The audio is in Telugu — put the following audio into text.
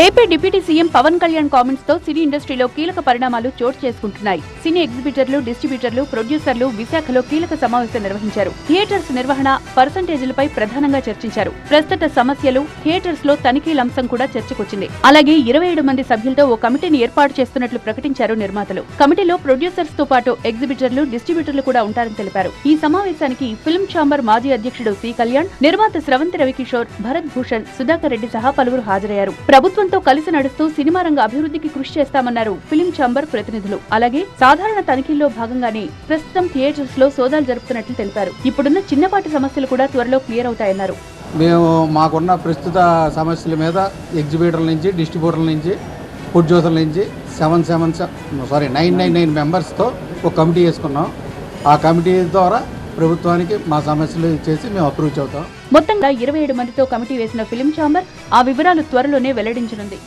AP deputy CM Pawan Kalyan కామెంట్స్తో cine ఇండస్ట్రీలో కీలక పరిణామాలు చోటు చేసుకుంటున్నాయి. సినీ ఎగ్జిబిటర్లు డిస్ట్రిబ్యూటర్లు ప్రొడ్యూసర్లు విశాఖలో కీలక సమావేశం నిర్వహించారు. థియేటర్స్ నిర్వహణ పర్సంటేజీలపై ప్రధానంగా చర్చించారు. ప్రస్తుత సమస్యలు థియేటర్స్లో తనిఖీల అంశం కూడా చర్చకొచ్చింది. అలాగే ఇరవై ఏడు మంది సభ్యులతో ఓ కమిటీని ఏర్పాటు చేస్తున్నట్లు ప్రకటించారు నిర్మాతలు. కమిటీలో ప్రొడ్యూసర్స్తో పాటు ఎగ్జిబిటర్లు డిస్ట్రిబ్యూటర్లు కూడా ఉంటారని తెలిపారు. ఈ సమావేశానికి ఫిల్మ్ ఛాంబర్ మాజీ అధ్యక్షుడు సి కళ్యాణ్ నిర్మాత స్రవంతి రవికిషోర్ భరత్ భూషణ్ సుధాకర్ రెడ్డి సహా పలువురు హాజరయ్యారు. ప్రభుత్వంతో కలిసి నడుస్తూ సినిమా రంగ అభివృద్ధికి కృషి చేస్తామన్నారు ఫిలిం ఛాంబర్ ప్రతినిధులు. అలాగే సాధారణ తనిఖీల్లో భాగంగానే ప్రస్తుతం థియేటర్స్లో సోదాలు జరుపుతున్నట్లు తెలిపారు. ఇప్పుడున్న చిన్నపాటి సమస్యలు కూడా త్వరలో క్లియర్ అవుతాయన్నారు. మేము మాకున్న ప్రస్తుత సమస్యల మీద ఎగ్జిబిటర్ల నుంచి డిస్ట్రిబ్యూటర్ల నుంచి ప్రొడ్యూసర్ల నుంచి seven seven sorry nine nine nine మెంబర్స్తో ఒక కమిటీ వేసుకున్నాం. ఆ కమిటీ ద్వారా ప్రభుత్వానికి మా సమస్యలు చేసి మేము అప్రూవ్ అవుతాం మొత్తంగా ఇరవై ఏడు మందితో కమిటీ వేసిన ఫిలిం ఛాంబర్ ఆ వివరాలు త్వరలోనే వెల్లడించనుంది.